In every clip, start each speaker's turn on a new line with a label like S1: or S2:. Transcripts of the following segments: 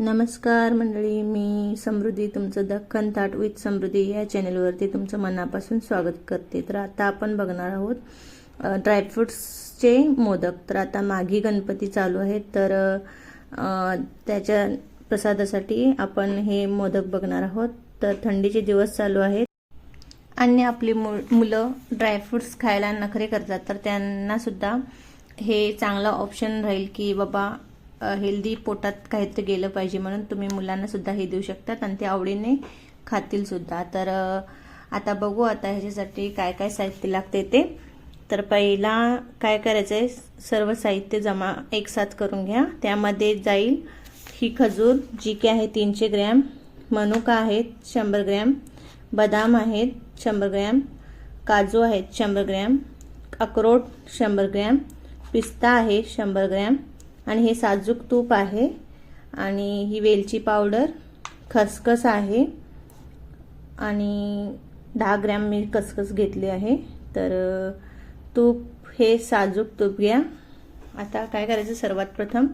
S1: नमस्कार मंडळी मी समृद्धी तुमचं दख्खन ताट विथ समृद्धी या चॅनलवरती तुमचं मनापासून स्वागत करते. तर आता आपण बघणार आहोत ड्रायफ्रुट्सचे मोदक. तर आता माघी गणपती चालू आहेत तर त्याच्या प्रसादासाठी आपण हे मोदक बघणार आहोत. तर थंडीचे दिवस चालू आहेत. आणि आपली मु मुलं ड्रायफ्रुट्स खायला नखरे करतात तर त्यांना सुद्धा हे चांगलं ऑप्शन राहील की बाबा हेल्दी पोटात काहीतरी गेलं पाहिजे म्हणून तुम्ही मुलांना सुद्धा हे देऊ शकतात आणि ते आवडीने खातील सुद्धा. तर आता बघू आता ह्याच्यासाठी काय काय साहित्य लागते ते. तर पहिला काय करायचं आहे सर्व साहित्य जमा एकसाथ करून घ्या. त्यामध्ये जाईल ही खजूर जी की आहे तीनशे ग्रॅम. मनुका आहेत शंभर ग्रॅम. बदाम आहेत शंभर ग्रॅम. काजू आहेत शंभर ग्रॅम. अक्रोड शंभर ग्रॅम. पिस्ता आहे शंभर ग्रॅम. आणि हे साजूक तूप आहे. आणि ही वेलची पावडर खसखस आहे. आणि दहा ग्रॅम मी खसखस घेतली आहे. तर तूप हे साजूक तूप घ्या. आता काय करायचं? सर्वात प्रथम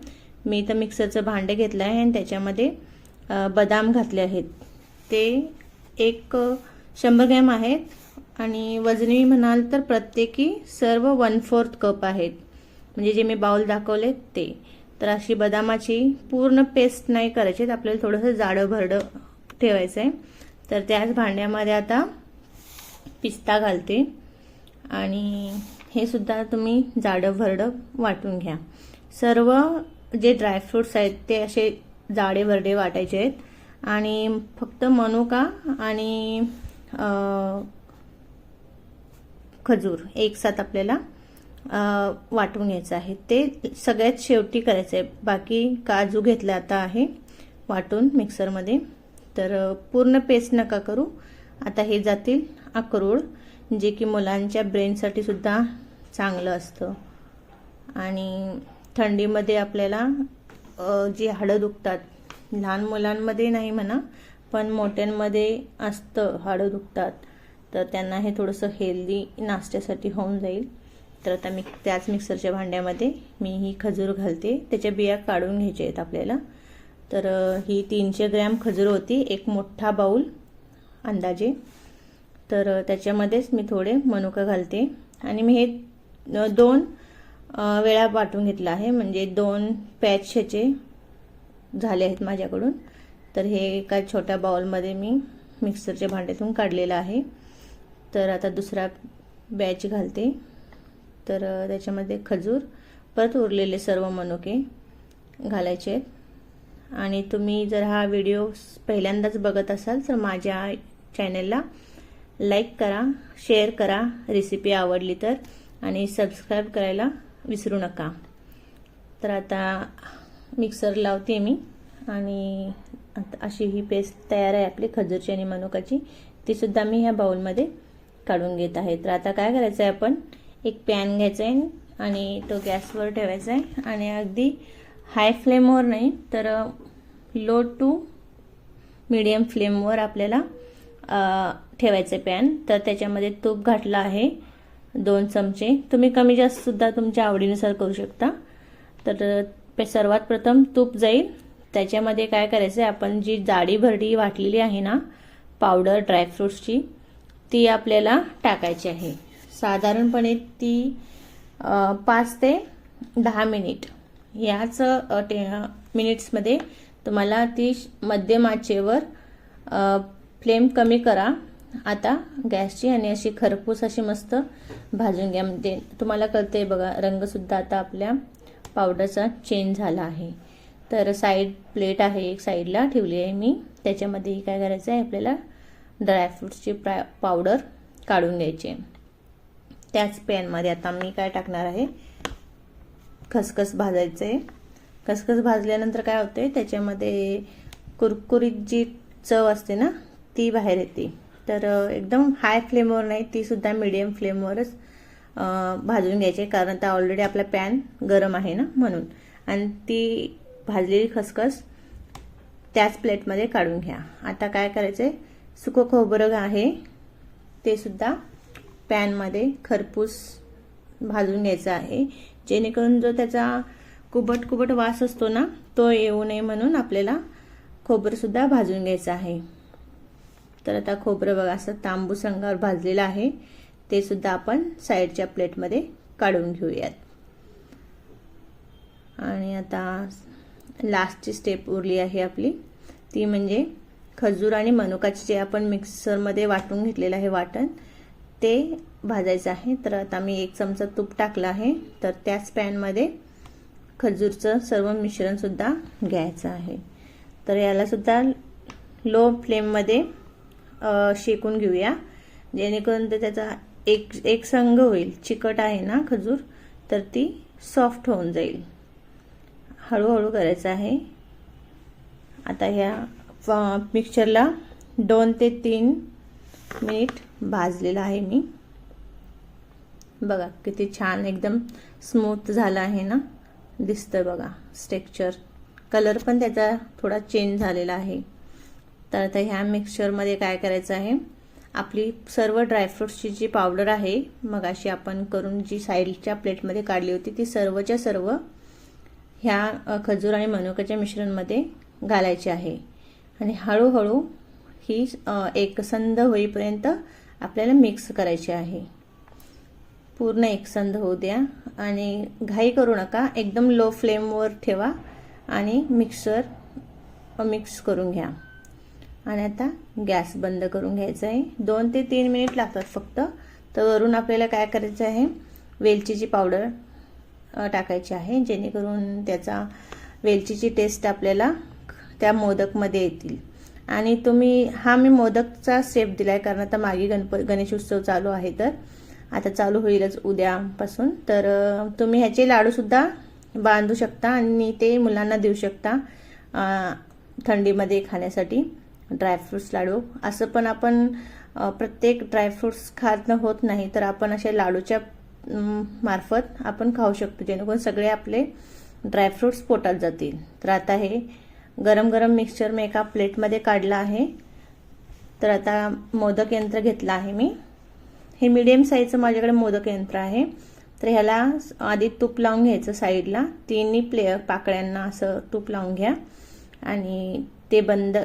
S1: मी इथं मिक्सरचं भांडे घेतलं आहे आणि त्याच्यामध्ये बदाम घातले आहेत. ते एक शंभर ग्रॅम आहेत. आणि वजनी म्हणाल तर प्रत्येकी सर्व वन फोर्थ कप आहेत. म्हणजे जे मी बाउल दाखवले ते. तर अशी बदामाची पूर्ण पेस्ट नाही करायची तर आपल्याला थोडंसं जाडं भरडं ठेवायचं आहे तर त्याच भांड्यामध्ये आता पिस्ता घालते. आणि हे सुद्धा तुम्ही जाडं भरडं वाटून घ्या. सर्व जे ड्रायफ्रुट्स आहेत ते असे जाडे भरडे वाटायचे आहेत. आणि फक्त मनुका आणि खजूर एक साथ आपल्याला वाटून घ्यायचं आहे. ते सगळ्यात शेवटी करायचं आहे बाकी काजू घेतला आता आहे वाटून मिक्सरमध्ये. तर पूर्ण पेस्ट नका करू. आता हे जातील अक्रोड जे की मुलांच्या ब्रेनसाठी सुद्धा चांगलं असतं. आणि थंडीमध्ये आपल्याला जी हाडं दुखतात लहान मुलांमध्ये नाही म्हणा पण मोठ्यांमध्ये असतं हाडं दुखतात. तर त्यांना हे थोडंसं हेल्दी नाश्त्यासाठी होऊन जाईल. तर आता मी त्याच मिक्सरच्या भांड्यामध्ये मी ही खजूर घालते. त्याच्या बिया काढून घ्यायच्या आहेत आपल्याला. तर ही तीनशे ग्रॅम खजूर होती एक मोठा बाऊल अंदाजे. तर त्याच्यामध्येच मी थोडे मनुका घालते. आणि मी हे दोन वेळा वाटून घेतलं आहे. म्हणजे दोन पॅच ह्याचे झाले आहेत माझ्याकडून. तर हे एका छोट्या बाउलमध्ये मी मिक्सरच्या भांड्यातून काढलेलं आहे. तर आता दुसरा बॅच घालते. तर त्याच्यामध्ये खजूर परत उरलेले सर्व मनुके घालायचे आहेत. आणि तुम्ही जर हा व्हिडिओ पहिल्यांदाच बघत असाल तर माझ्या चॅनलला लाईक करा शेअर करा रेसिपी आवडली तर आणि सबस्क्राईब करायला विसरू नका. तर आता मिक्सर लावते मी आणि आता अशी ही पेस्ट तयार आहे आपली खजूरची आणि मनुकाची. तीसुद्धा मी ह्या बाउलमध्ये काढून घेत आहे. तर आता काय करायचं आहे आपण एक पॅन घ्यायचा आहे आणि तो गॅसवर ठेवायचा आहे आणि अगदी हाय फ्लेमवर नाही तर लो टू मीडियम फ्लेमवर आपल्याला ठेवायचं पॅन. तर त्याच्यामध्ये तूप घातलं आहे दोन चमचे. तुम्ही कमी जास्त सुद्धा तुमच्या आवडीनुसार करू शकता. तर सर्वात प्रथम तूप जाईल. त्याच्यामध्ये काय करायचं आहे आपण जी जाडी भरडी वाटलेली आहे ना पावडर ड्रायफ्रुट्सची ती आपल्याला टाकायची आहे. साधारणपणे ती पाच ते दहा मिनिट. ह्याच टे मिनिट्समध्ये तुम्हाला ती श- मध्यम आचेवर फ्लेम कमी करा. आता गॅसची आणि अशी खरपूस अशी मस्त भाजून घ्या. म्हणजे तुम्हाला कळते बघा रंगसुद्धा आता आपल्या पावडरचा चेंज झाला आहे. तर साईड प्लेट आहे एक साईडला ठेवली आहे मी. त्याच्यामध्ये काय करायचं आहे आपल्याला ड्रायफ्रुट्सची प्रा पावडर काढून घ्यायची आहे. त्याच पॅनमध्ये आता मी काय टाकणार आहे? खसखस भाजायचं आहे खसखस भाजल्यानंतर काय होते त्याच्यामध्ये कुरकुरीत जी चव असते ना ती बाहेर येते. तर एकदम हाय फ्लेमवर नाही ती सुद्धा मिडियम फ्लेमवरच भाजून घ्यायची कारण आता ऑलरेडी आपला पॅन गरम आहे ना म्हणून. आणि ती भाजलेली खसखस त्याच प्लेटमध्ये काढून घ्या. आता काय करायचं आहे सुकं खोबरं आहे ते सुद्धा पॅनमध्ये खरपूस भाजून घ्यायचं आहे. जेणेकरून जो त्याचा कुबट कुबट वास असतो ना तो येऊ नये म्हणून आपल्याला खोबरंसुद्धा भाजून घ्यायचं आहे. तर आता खोबरं बघा असं तांबूस रंगावर भाजलेलं आहे. ते सुद्धा आपण साईडच्या प्लेटमध्ये काढून घेऊयात. आणि आता लास्टची स्टेप उरली आहे आपली. ती म्हणजे खजूर आणि मनुकाचे जे आपण मिक्सरमध्ये वाटून घेतलेलं आहे वाटण ते भाजायचं आहे. तर आता मी एक चमचा तूप टाकलं आहे. तर त्याच पॅनमध्ये खजूरचं सर्व मिश्रणसुद्धा घ्यायचं आहे. तर यालासुद्धा लो फ्लेममध्ये शेकून घेऊया. जेणेकरून ते त्याचा एक एक संघ होईल. चिकट आहे ना खजूर तर ती सॉफ्ट होऊन जाईल. हळूहळू करायचं आहे. आता ह्या मिक्सरला दोन ते तीन मिनिट भाजलेला आहे मी. बघा किती छान एकदम स्मूथ झाला आहे ना? दिसतं बघा स्टेक्चर कलर पण त्याचा थोडा चेंज झालेला आहे. तर आता ह्या मिक्सचरमध्ये काय करायचं आहे? आपली सर्व ड्रायफ्रुट्सची जी पावडर आहे मग अशी आपण करून जी साईडच्या प्लेटमध्ये काढली होती ती सर्वच्या सर्व ह्या खजूर आणि मनुकाच्या मिश्रणमध्ये घालायची आहे. आणि हळूहळू ही एकसंध होईपर्यंत आपल्याला मिक्स करायची आहे. पूर्ण एकसंध होऊ द्या आणि घाई करू नका. एकदम लो फ्लेमवर ठेवा आणि मिक्सर मिक्स करून घ्या. आणि आता गॅस बंद करून घ्यायचा आहे. दोन ते तीन मिनिट लागतात फक्त. तर वरून आपल्याला काय करायचं आहे? वेलचीची पावडर टाकायची आहे. जेणेकरून त्याचा वेलचीची टेस्ट आपल्याला त्या मोदकमध्ये येतील. आणि तुम्ही हा मी मोदकचा स्टेप दिला आहे कारण आता मागे गणप गणेश उत्सव चालू आहे तर. आता चालू होईलच उद्यापासून. तर तुम्ही ह्याचे लाडूसुद्धा बांधू शकता आणि ते मुलांना देऊ शकता थंडीमध्ये खाण्यासाठी. ड्रायफ्रूट्स लाडू. असं पण आपण प्रत्येक ड्रायफ्रूट्स खाणं होत नाही तर आपण अशा लाडूच्या मार्फत आपण खाऊ शकतो जेणेकरून सगळे आपले ड्रायफ्रूट्स पोटात जातील. तर आता हे गरम गरम मिक्सचर मी एका प्लेटमध्ये काढलं आहे. तर आता मोदक यंत्र घेतलं आहे मी. हे मीडियम साईजचं माझ्याकडे मोदक यंत्र आहे. तर ह्याला आधी तूप लावून घ्यायचं साईडला तिन्ही प्ले पाकळ्यांना असं तूप लावून घ्या. आणि ते बंद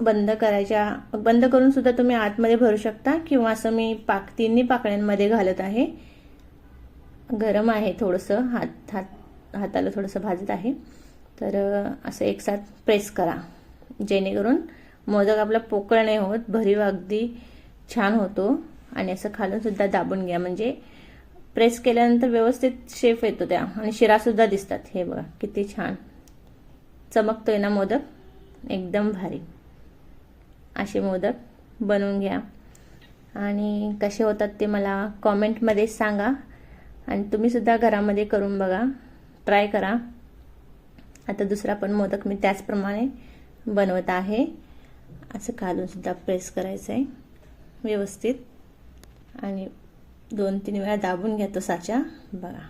S1: बंद करायच्या बंद करून सुद्धा तुम्ही आतमध्ये भरू शकता किंवा असं मी पाक तिन्ही पाकळ्यांमध्ये घालत आहे. गरम आहे थोडंसं हात हात हाताला थोडंसं भाजत आहे. तर असं एकसाथ प्रेस करा. जेणेकरून मोदक आपला पोकळ नाही होत भरीव अगदी छान होतो आणि असं खालून सुद्धा दाबून घ्या. म्हणजे प्रेस केल्यानंतर व्यवस्थित शेफ येतो त्या आणि शिरासुद्धा दिसतात. हे बघा किती छान. चमकतोय ना मोदक? एकदम भारी. असे मोदक बनवून घ्या. आणि कसे होतात ते मला कॉमेंटमध्ये सांगा. आणि तुम्हीसुद्धा घरामध्ये करून बघा. ट्राय करा. आता दुसरा पण मोदक मी त्याचप्रमाणे बनवत आहे. असं घालूनसुद्धा प्रेस करायचं आहे व्यवस्थित. आणि दोन तीन वेळा दाबून घ्या तो साचा. बघा.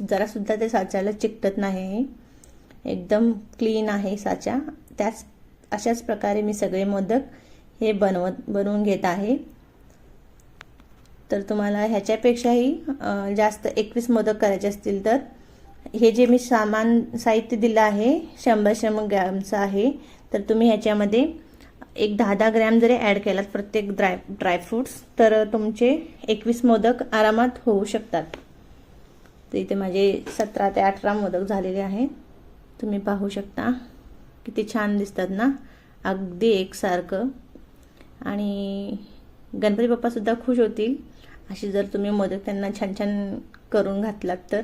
S1: जरासुद्धा ते साच्याला चिकटत नाही. एकदम क्लीन आहे साचा. त्याच अशाच प्रकारे मी सगळे मोदक हे बनवत बनवून घेत आहे. तर तुम्हाला ह्याच्यापेक्षाही जास्त एकवीस मोदक करायचे असतील तर हे जे मी सामान साहित्य दिलं आहे शंभर शंभर ग्रॅमचं आहे तर तुम्ही ह्याच्यामध्ये एक दहा दहा ग्रॅम जरी ॲड केलात प्रत्येक ड्राय ड्रायफ्रूट्स तर तुमचे एकवीस मोदक आरामात होऊ शकतात. तर इथे माझे सतरा ते अठरा मोदक झालेले आहेत. तुम्ही पाहू शकता. किती छान दिसतात ना. अगदी एकसारखं. आणि गणपती बाप्पासुद्धा खुश होतील. अशी जर तुम्ही मोदक त्यांना छान छान करून घातलात तर.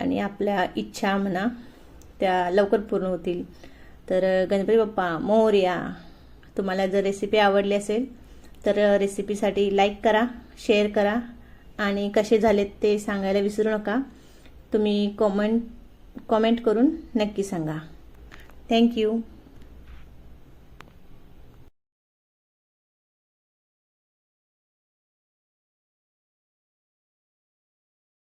S1: आणि आपल्या इच्छा म्हणा त्या लवकर पूर्ण होतील. तर गणपती बाप्पा मोर्या तुम्हाला जर रेसिपी आवडली असेल तर रेसिपीसाठी लाईक करा शेअर करा आणि कसे झालेत ते सांगायला विसरू नका. तुम्ही कॉमेंट कॉमेंट करून नक्की सांगा. थँक्यू